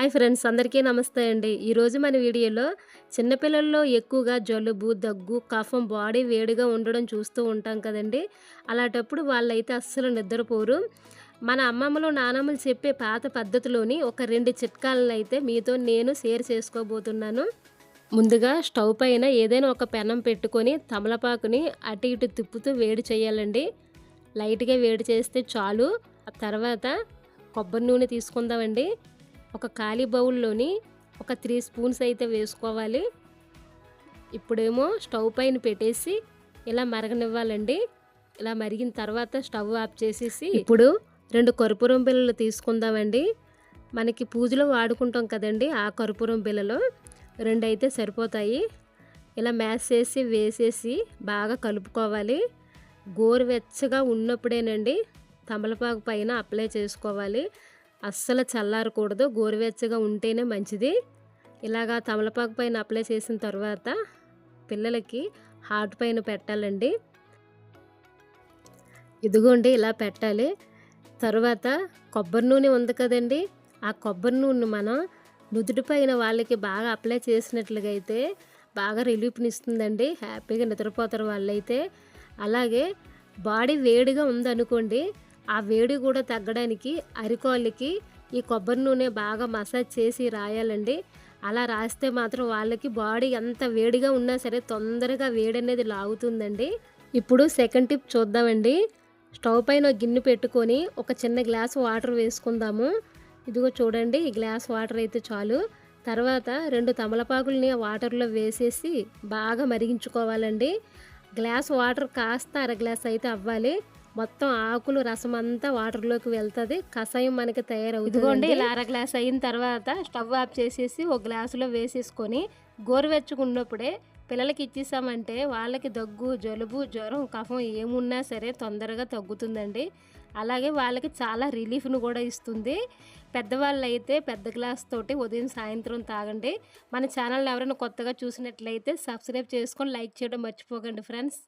Hi friends అందరికీ నమస్తే అండి. ఈరోజు మన వీడియోలో చిన్నపిల్లల్లో ఎక్కువగా జలుబు దగ్గు కఫం బాడీ వేడిగా ఉండడం చూస్తూ ఉంటాం కదండి. అలాంటప్పుడు వాళ్ళైతే అస్సలు నిద్రపోరు. మన అమ్మమ్మలు నానమ్మలు చెప్పే పాత పద్ధతిలోని ఒక రెండు చిట్కాలను అయితే మీతో నేను షేర్ చేసుకోబోతున్నాను. ముందుగా స్టవ్ పైన ఏదైనా ఒక పెనం పెట్టుకొని తమలపాకుని అటు ఇటు తిప్పుతూ వేడి చేయాలండి. లైట్గా వేడి చేస్తే చాలు. ఆ తర్వాత కొబ్బరి నూనె తీసుకుందామండి. ఒక ఖాళీ బౌల్లోని ఒక త్రీ స్పూన్స్ అయితే వేసుకోవాలి. ఇప్పుడేమో స్టవ్ పైన పెట్టేసి ఇలా మరగనివ్వాలండి. ఇలా మరిగిన తర్వాత స్టవ్ ఆఫ్ చేసేసి ఇప్పుడు రెండు కర్పూరం బిళ్ళలు తీసుకుందామండి. మనకి పూజలో వాడుకుంటాం కదండి ఆ కర్పూరం బిళ్ళలు రెండు అయితే సరిపోతాయి. ఇలా మ్యాష్ చేసి వేసేసి బాగా కలుపుకోవాలి. గోరువెచ్చగా ఉన్నప్పుడేనండి తమలపాకు పైన అప్లై చేసుకోవాలి. అస్సలు చల్లారకూడదు. గోరువెచ్చగా ఉంటేనే మంచిది. ఇలాగా తమలపాకు పైన అప్లై చేసిన తర్వాత పిల్లలకి హార్ట్ పైన పెట్టాలండి. ఇదిగోండి ఇలా పెట్టాలి. తర్వాత కొబ్బరి నూనె ఉంది కదండి. ఆ కొబ్బరి నూనె మనం నుదుటి పైన వాళ్ళకి బాగా అప్లై చేసినట్లుగా అయితే బాగా రిలీఫ్నిస్తుందండి. హ్యాపీగా నిద్రపోతారు వాళ్ళైతే. అలాగే బాడీ వేడిగా ఉందనుకోండి ఆ వేడి కూడా తగ్గడానికి అరికోళ్ళకి ఈ కొబ్బరి నూనె బాగా మసాజ్ చేసి రాయాలండి. అలా రాస్తే మాత్రం వాళ్ళకి బాడీ ఎంత వేడిగా ఉన్నా సరే తొందరగా వేడి అనేది లాగుతుందండి. ఇప్పుడు సెకండ్ టిప్ చూద్దామండి. స్టవ్ పైన గిన్నె పెట్టుకొని ఒక చిన్న గ్లాస్ వాటర్ వేసుకుందాము. ఇదిగో చూడండి ఈ గ్లాస్ వాటర్ అయితే చాలు. తర్వాత రెండు తమలపాకుల్ని వాటర్లో వేసేసి బాగా మరిగించుకోవాలండి. గ్లాస్ వాటర్ కాస్త అర గ్లాస్ అయితే అవ్వాలి. మొత్తం ఆకులు రసం అంతా వాటర్లోకి వెళ్తుంది. కషాయం మనకి తయారవుతుంది ఇదిగోండి ఇలా అర గ్లాస్ అయిన తర్వాత స్టవ్ ఆఫ్ చేసేసి ఒక గ్లాసులో వేసేసుకొని గోరువెచ్చుకున్నప్పుడే పిల్లలకి ఇచ్చేసామంటే వాళ్ళకి దగ్గు జలుబు జ్వరం కఫం ఏమున్నా సరే తొందరగా తగ్గుతుందండి. అలాగే వాళ్ళకి చాలా రిలీఫ్ను కూడా ఇస్తుంది. పెద్దవాళ్ళు అయితే పెద్ద గ్లాస్ తోటి ఉదయం సాయంత్రం తాగండి. మన ఛానల్ ఎవరైనా కొత్తగా చూసినట్లయితే సబ్స్క్రైబ్ చేసుకొని లైక్ చేయడం మర్చిపోకండి ఫ్రెండ్స్.